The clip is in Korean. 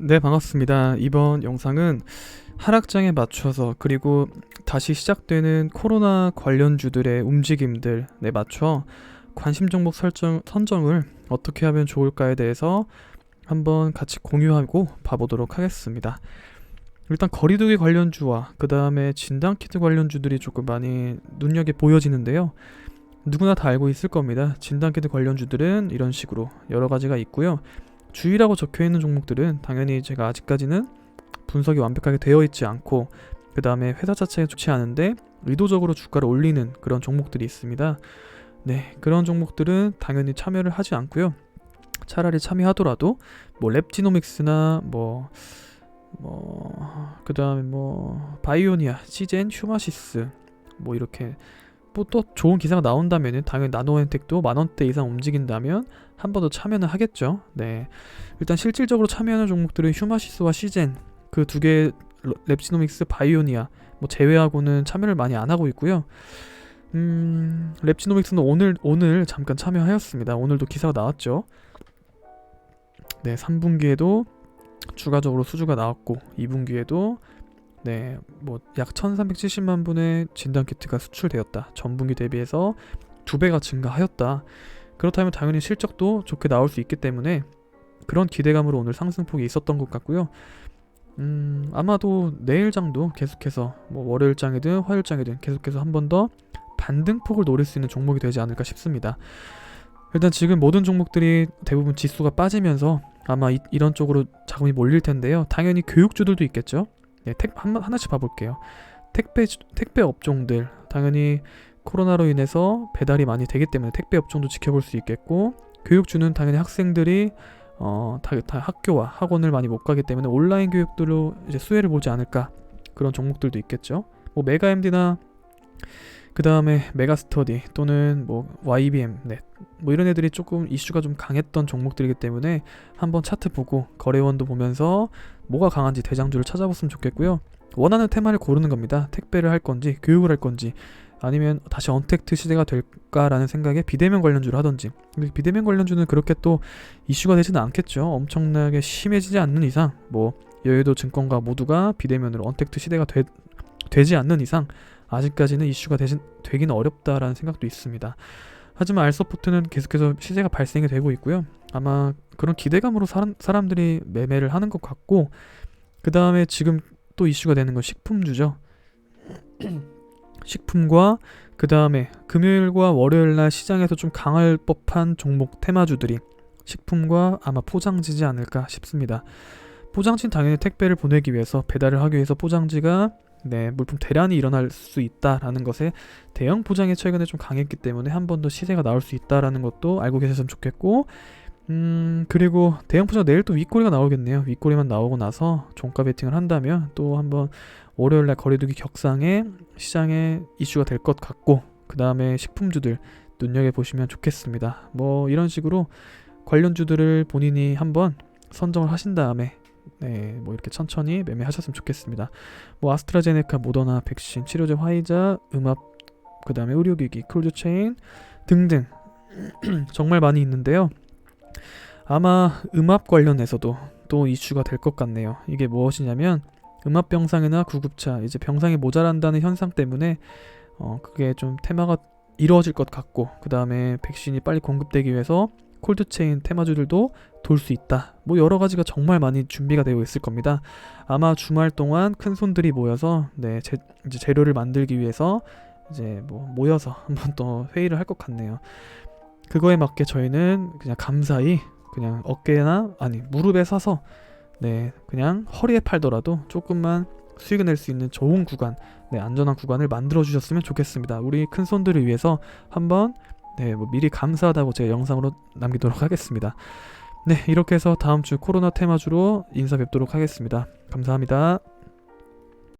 네, 반갑습니다. 이번 영상은 하락장에 맞춰서 그리고 다시 시작되는 코로나 관련주들의 움직임들에 맞춰 관심 종목 설정, 선정을 어떻게 하면 좋을까에 대해서 한번 같이 공유하고 봐보도록 하겠습니다. 일단 거리두기 관련주와 그 다음에 진단키트 관련주들이 조금 많이 눈여겨 보여지는데요. 누구나 다 알고 있을 겁니다. 진단키트 관련주들은 이런 식으로 여러 가지가 있고요. 주의라고 적혀 있는 종목들은 당연히 제가 아직까지는 분석이 완벽하게 되어 있지 않고 그 다음에 회사 자체가 좋지 않은데 의도적으로 주가를 올리는 그런 종목들이 있습니다. 네, 그런 종목들은 당연히 참여를 하지 않고요. 차라리 참여하더라도 뭐 랩지노믹스나 뭐 뭐 그다음에 뭐 바이오니아, 시젠, 휴마시스 뭐 이렇게 뭐 또 좋은 기사가 나온다면은 당연히 나노엔텍도 만 원대 이상 움직인다면 한 번 더 참여는 하겠죠. 네. 일단 실질적으로 참여하는 종목들은 휴마시스와 시젠 그 두 개 랩지노믹스, 바이오니아 뭐 제외하고는 참여를 많이 안 하고 있고요. 음, 랩지노믹스는 오늘 오늘 잠깐 참여하였습니다. 오늘도 기사가 나왔죠. 네, 3분기에도 추가적으로 수주가 나왔고 2분기에도 네, 뭐 약 1,370만 분의 진단 키트가 수출되었다. 전분기 대비해서 두 배가 증가하였다. 그렇다면 당연히 실적도 좋게 나올 수 있기 때문에 그런 기대감으로 오늘 상승폭이 있었던 것 같고요. 음, 아마도 내일 장도 계속해서 뭐 월요일 장이든 화요일 장이든 계속해서 한 번 더 반등폭을 노릴 수 있는 종목이 되지 않을까 싶습니다. 일단 지금 모든 종목들이 대부분 지수가 빠지면서 아마 이, 런 쪽으로 자금이 몰릴 텐데요. 당연히 교육주들도 있겠죠. 네, 택, 한, 하나씩 봐볼게요. 택배 택배 업종들 당연히 코로나로 인해서 배달이 많이 되기 때문에 택배 업종도 지켜볼 수 있겠고 교육주는 당연히 학생들이 어, 다, 다 학교와 학원을 많이 못 가기 때문에 온라인 교육들로 이제 수혜를 보지 않을까 그런 종목들도 있겠죠. 뭐 메가MD나 그 다음에 메가스터디 또는 뭐 YBM 넷, 뭐 이런 애들이 조금 이슈가 좀 강했던 종목들이기 때문에 한번 차트 보고 거래원도 보면서 뭐가 강한지 대장주를 찾아봤으면 좋겠고요. 원하는 테마를 고르는 겁니다. 택배를 할 건지 교육을 할 건지 아니면 다시 언택트 시대가 될까라는 생각에 비대면 관련주를 하던지 근데 비대면 관련주는 그렇게 또 이슈가 되지는 않겠죠 엄청나게 심해지지 않는 이상 뭐 여의도 증권가 모두가 비대면으로 언택트 시대가 되, 되지 않는 이상 아직까지는 이슈가 되진, 되기는 어렵다라는 생각도 있습니다. 하지만 알서포트는 계속해서 시세가 발생이 되고 있고요. 아마 그런 기대감으로 사람, 사람들이 매매를 하는 것 같고 그 다음에 지금 또 이슈가 되는 건 식품주죠. 식품과 그 다음에 금요일과 월요일 날 시장에서 좀 강할 법한 종목 테마주들이 식품과 아마 포장지지 않을까 싶습니다. 포장지는 당연히 택배를 보내기 위해서 배달을 하기 위해서 포장지가 네, 물품 대란이 일어날 수 있다라는 것에 대형 포장이 최근에 좀 강했기 때문에 한 번 더 시세가 나올 수 있다라는 것도 알고 계셨으면 좋겠고 음 그리고 대형 포장 내일 또 윗꼬리가 나오겠네요. 윗꼬리만 나오고 나서 종가 베팅을 한다면 또 한번 월요일 날 거리두기 격상에 시장에 이슈가 될 것 같고 그 다음에 식품주들 눈여겨 보시면 좋겠습니다. 뭐 이런 식으로 관련주들을 본인이 한번 선정을 하신 다음에 네, 뭐 이렇게 천천히 매매하셨으면 좋겠습니다. 뭐 아스트라제네카, 모더나, 백신, 치료제, 화이자, 음압, 그 다음에 의료기기, 콜드체인 등등 정말 많이 있는데요. 아마 음압 관련해서도 또 이슈가 될 것 같네요. 이게 무엇이냐면 음압 병상이나 구급차 이제 병상이 모자란다는 현상 때문에 어 그게 좀 테마가 이루어질 것 같고 그 다음에 백신이 빨리 공급되기 위해서 콜드체인 테마주들도 돌 수 있다. 뭐 여러 가지가 정말 많이 준비가 되어 있을 겁니다. 아마 주말 동안 큰 손들이 모여서 네 제, 이제 재료를 만들기 위해서 이제 뭐 모여서 한번 또 회의를 할 것 같네요. 그거에 맞게 저희는 그냥 감사히 그냥 어깨나 아니 무릎에 서서 네, 그냥 허리에 팔더라도 조금만 수익을 낼 수 있는 좋은 구간, 네, 안전한 구간을 만들어 주셨으면 좋겠습니다. 우리 큰 손들을 위해서 한번 네, 뭐 미리 감사하다고 제가 영상으로 남기도록 하겠습니다. 네, 이렇게 해서 다음 주 코로나 테마주로 인사 뵙도록 하겠습니다. 감사합니다.